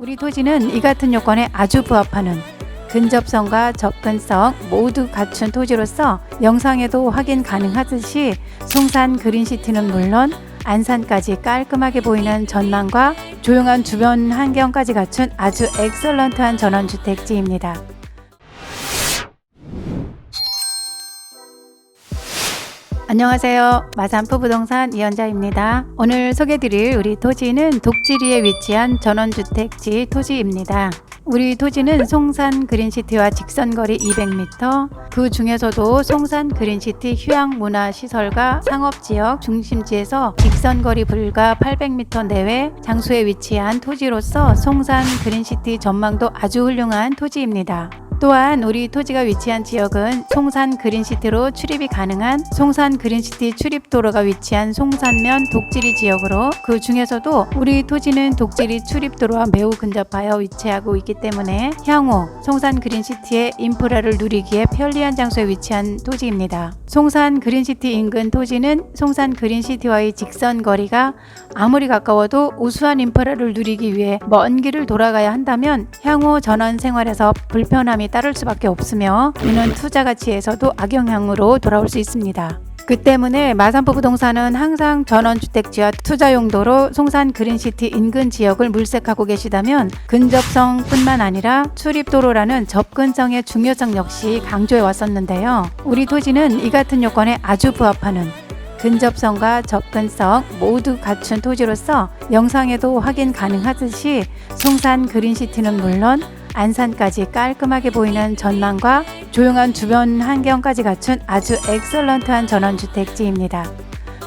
우리 토지는 이 같은 요건에 아주 부합하는 근접성과 접근성 모두 갖춘 토지로서 영상에도 확인 가능하듯이 송산 그린시티는 물론 안산까지 깔끔하게 보이는 전망과 조용한 주변 환경까지 갖춘 아주 엑설런트한 전원주택지입니다. 안녕하세요. 마산포 부동산 이현자입니다. 오늘 소개드릴 우리 토지는 독지리에 위치한 전원주택지 토지입니다. 우리 토지는 송산 그린시티와 직선거리 200m, 그 중에서도 송산 그린시티 휴양문화시설과 상업지역 중심지에서 직선거리 불과 800m 내외 장소에 위치한 토지로서 송산 그린시티 전망도 아주 훌륭한 토지입니다. 또한 우리 토지가 위치한 지역은 송산 그린시티로 출입이 가능한 송산 그린시티 출입도로가 위치한 송산면 독지리 지역으로 그 중에서도 우리 토지는 독지리 출입도로와 매우 근접하여 위치하고 있기 때문에 향후 송산 그린시티의 인프라를 누리기에 편리한 장소에 위치한 토지입니다. 송산 그린시티 인근 토지는 송산 그린시티와의 직선 거리가 아무리 가까워도 우수한 인프라를 누리기 위해 먼 길을 돌아가야 한다면 향후 전원 생활에서 불편함이 따를 수밖에 없으며 이는 투자 가치에서도 악영향으로 돌아올 수 있습니다. 그 때문에 마산포 부동산은 항상 전원주택지와 투자 용도로 송산 그린시티 인근 지역을 물색하고 계시다면 근접성뿐만 아니라 출입도로라는 접근성의 중요성 역시 강조해 왔었는데요. 우리 토지는 이 같은 요건에 아주 부합하는 근접성과 접근성 모두 갖춘 토지로서 영상에도 확인 가능하듯이 송산 그린시티는 물론 안산까지 깔끔하게 보이는 전망과 조용한 주변 환경까지 갖춘 아주 엑설런트한 전원주택지입니다.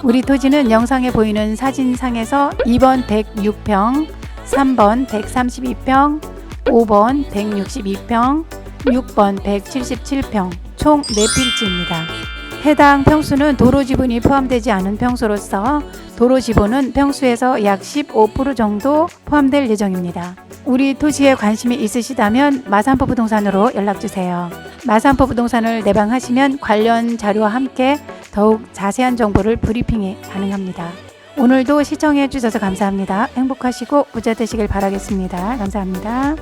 우리 토지는 영상에 보이는 사진상에서 2번 106평, 3번 132평, 5번 162평, 6번 177평, 총 4필지입니다. 해당 평수는 도로 지분이 포함되지 않은 평수로서 도로 지분은 평수에서 약 15% 정도 포함될 예정입니다. 우리 토지에 관심이 있으시다면 마산포 부동산으로 연락주세요. 마산포 부동산을 내방하시면 관련 자료와 함께 더욱 자세한 정보를 브리핑이 가능합니다. 오늘도 시청해 주셔서 감사합니다. 행복하시고 부자 되시길 바라겠습니다. 감사합니다.